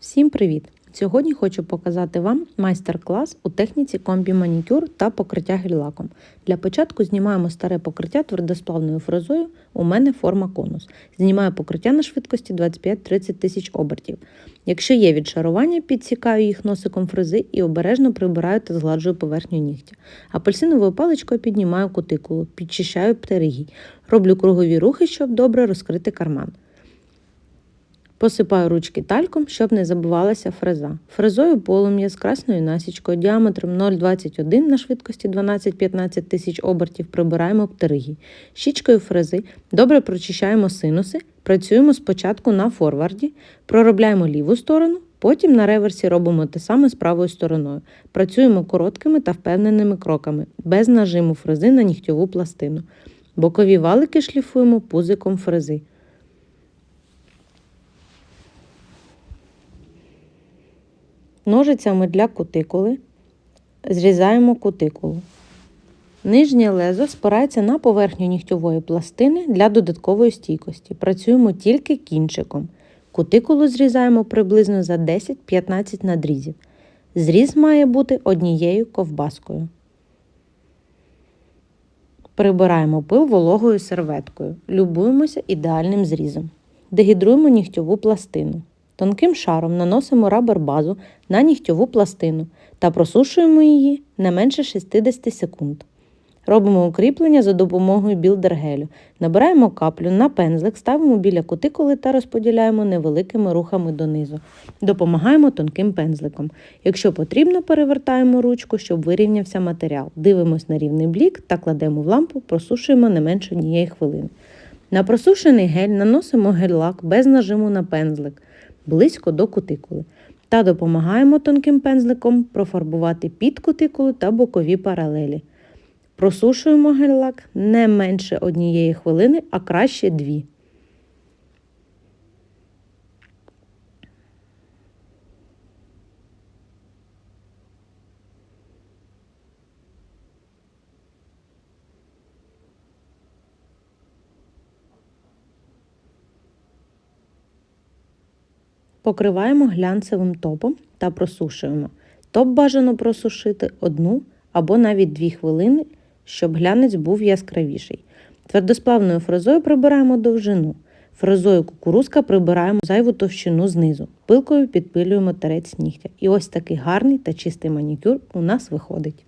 Всім привіт! Сьогодні хочу показати вам майстер-клас у техніці комбі манікюр та покриття гель-лаком. Для початку знімаємо старе покриття твердосплавною фрезою. У мене форма конус. Знімаю покриття на швидкості 25-30 тисяч обертів. Якщо є відшарування, підсікаю їх носиком фрези і обережно прибираю та згладжую поверхню нігтя. Апельсиновою паличкою піднімаю кутикулу, підчищаю птеригій. Роблю кругові рухи, щоб добре розкрити карман. Посипаю ручки тальком, щоб не забивалася фреза. Фрезою полум'я з красною насічкою діаметром 0,21 на швидкості 12-15 тисяч обертів прибираємо птеригі. Щічкою фрези добре прочищаємо синуси, працюємо спочатку на форварді, проробляємо ліву сторону, потім на реверсі робимо те саме з правою стороною. Працюємо короткими та впевненими кроками, без нажиму фрези на нігтьову пластину. Бокові валики шліфуємо пузиком фрези. Ножицями для кутикули зрізаємо кутикулу. Нижнє лезо спирається на поверхню нігтьової пластини для додаткової стійкості. Працюємо тільки кінчиком. Кутикулу зрізаємо приблизно за 10-15 надрізів. Зріз має бути однією ковбаскою. Прибираємо пил вологою серветкою. Любуємося ідеальним зрізом. Дегідруємо нігтьову пластину. Тонким шаром наносимо рабер-базу на нігтьову пластину та просушуємо її не менше 60 секунд. Робимо укріплення за допомогою білдергелю. Набираємо каплю на пензлик, ставимо біля кутикули та розподіляємо невеликими рухами донизу. Допомагаємо тонким пензликом. Якщо потрібно, перевертаємо ручку, щоб вирівнявся матеріал. Дивимось на рівний блік та кладемо в лампу, просушуємо не менше однієї хвилини. На просушений гель наносимо гель-лак без нажиму на пензлик близько до кутикули та допомагаємо тонким пензликом профарбувати під кутикулу та бокові паралелі. Просушуємо гель-лак не менше однієї хвилини, а краще дві. Покриваємо глянцевим топом та просушуємо. Топ бажано просушити одну або навіть дві хвилини, щоб глянець був яскравіший. Твердосплавною фрезою прибираємо довжину. Фрезою кукурузка прибираємо зайву товщину знизу. Пилкою підпилюємо терець нігтя. І ось такий гарний та чистий манікюр у нас виходить.